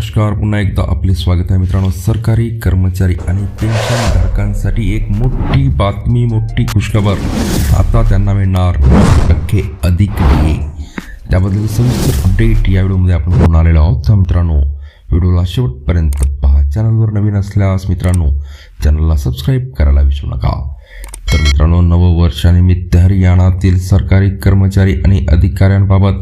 नमस्कार पुन्हा एकदा आपले स्वागत आहे मित्रांनो. सरकारी कर्मचारी आणि पेन्शनधारकांसाठी एक मोठी बातमी मोठी खुशखबर आता त्यांना मिळणार. टक्के अधिक हे त्याबद्दल सविस्तर अपडेट या व्हिडिओमध्ये आपण घेऊन आलेलो आहोत. तर मित्रांनो व्हिडिओला शेवटपर्यंत पहा. चॅनलवर नवीन असल्यास मित्रांनो चॅनलला सबस्क्राईब करायला विसरू नका. तर नववर्षानिमित्त हरियाणातील सरकारी कर्मचारी आणि अधिकाऱ्यांबाबत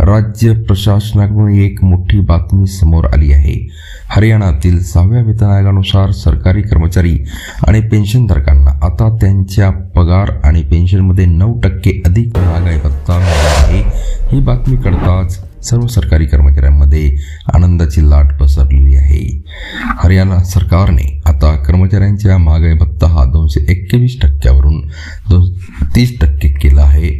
राज्य प्रशासनाकडून एक मोठी बातमी समोर आली आहे. हरियाणातील सहाव्या वेतन आयोगानुसार सरकारी कर्मचारी आणि पेन्शनधारकांना आता त्यांच्या पगार आणि पेन्शनमध्ये नऊ टक्के अधिक महागाई भत्ता मिळणार आहे. ही बातमी कळताच सर्व सरकारी कर्मचाऱ्यांमध्ये आनंदाची लाट पसरलेली आहे. हरियाणा सरकारने आता कर्मचाऱ्यांच्या महागाई भत्ता हा दोनशे एक्केवीस टक्क्यावरून दोन तीस टक्के केला आहे.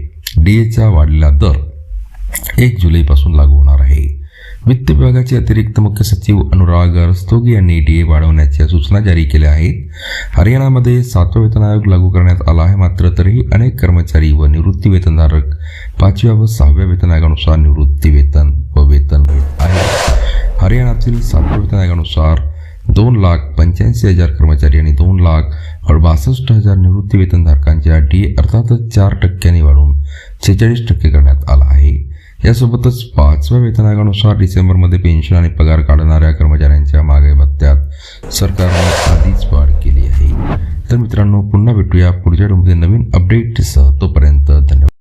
डी एचा वाढलेला दर एक जुलैपासून लागू होणार आहे. वित्त विभागाचे अतिरिक्त मुख्य सचिव अनुराग रस्तोगी यांनी डी ए वाढवण्याच्या सूचना जारी केल्या आहेत. हरियाणामध्ये सातवा वेतन आयोग लागू करण्यात आला आहे मात्र तरीही अनेक कर्मचारी व निवृत्ती वेतनधारक पाचव्या व सहाव्या वेतन आयोगानुसार निवृत्ती वेतन व वेतन घेत आहे हरियाणातील सातव्या वेतन आयोगानुसार दोन लाख पंच्याऐंशी हजार कर्मचारी आणि दोन लाख बासष्ट हजार निवृत्ती वेतनधारकांच्या डी अर्थातच चार टक्क्यांनी वाढून छेचाळीस टक्के करण्यात आला आहे. यासोबतच पाचव्या वेतन आयोगानुसार डिसेंबरमध्ये पेन्शन आणि पगार काढणाऱ्या कर्मचाऱ्यांच्या मागे भत्त्यात सरकारने आधीच वाढ केली आहे. तर मित्रांनो पुन्हा भेटूया पुढच्या व्हिडिओमध्ये नवीन अपडेटसह तोपर्यंत धन्यवाद.